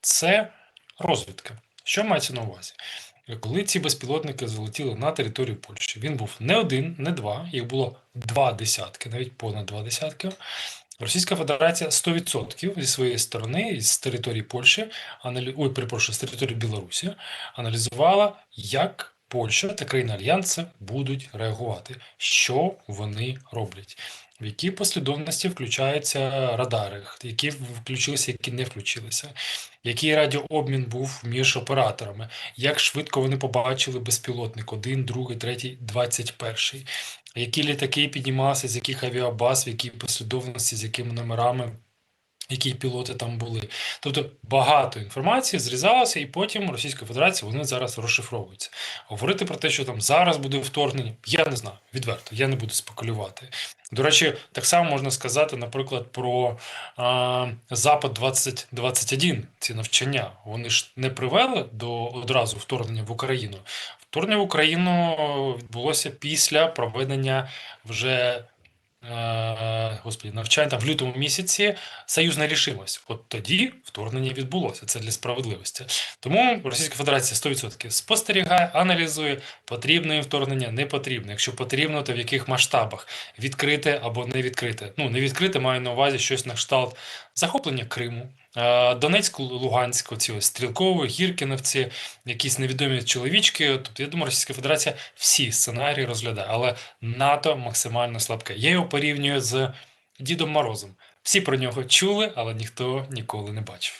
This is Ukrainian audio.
це розвідка. Що мається на увазі? Коли ці безпілотники залетіли на територію Польщі, він був не один, не два, їх було два десятки, навіть понад два десятки. Російська Федерація 100% зі своєї сторони, з території Польщі, аналі... ой, перепрошую, з території Білорусі, аналізувала, як Польща та країни Альянсу будуть реагувати, що вони роблять, в якій послідовності включаються радари, які включилися, які не включилися, який радіообмін був між операторами, як швидко вони побачили безпілотник, один, другий, третій, двадцять перший, які літаки піднімалися, з яких авіабаз, в якій послідовності, з якими номерами. Які пілоти там були, тобто багато інформації зрізалося, і потім Російська Федерація вони зараз розшифровуються. Говорити про те, що там зараз буде вторгнення, я не знаю відверто, я не буду спекулювати. До речі, так само можна сказати, наприклад, про а, Запад 2021, ці навчання. Вони ж не привели до одразу вторгнення в Україну. Вторгнення в Україну відбулося після проведення вже. Е, навчання навчань там в лютому місяці союзна рішимость. От тоді вторгнення відбулося. Це для справедливості. Тому Російська Федерація 100% спостерігає, аналізує, потрібне їм вторгнення, не потрібне. Якщо потрібно, то в яких масштабах відкрите або не відкрите. Ну не відкрите маю на увазі щось на кшталт захоплення Криму. Е, Донецьк, Луганськ, ці ось стрілкові, гіркіновці, якісь невідомі чоловічки. Тобто, я думаю, Російська Федерація всі сценарії розглядає, але НАТО максимально слабке. Я його порівнюю з Дідом Морозом. Всі про нього чули, але ніхто ніколи не бачив.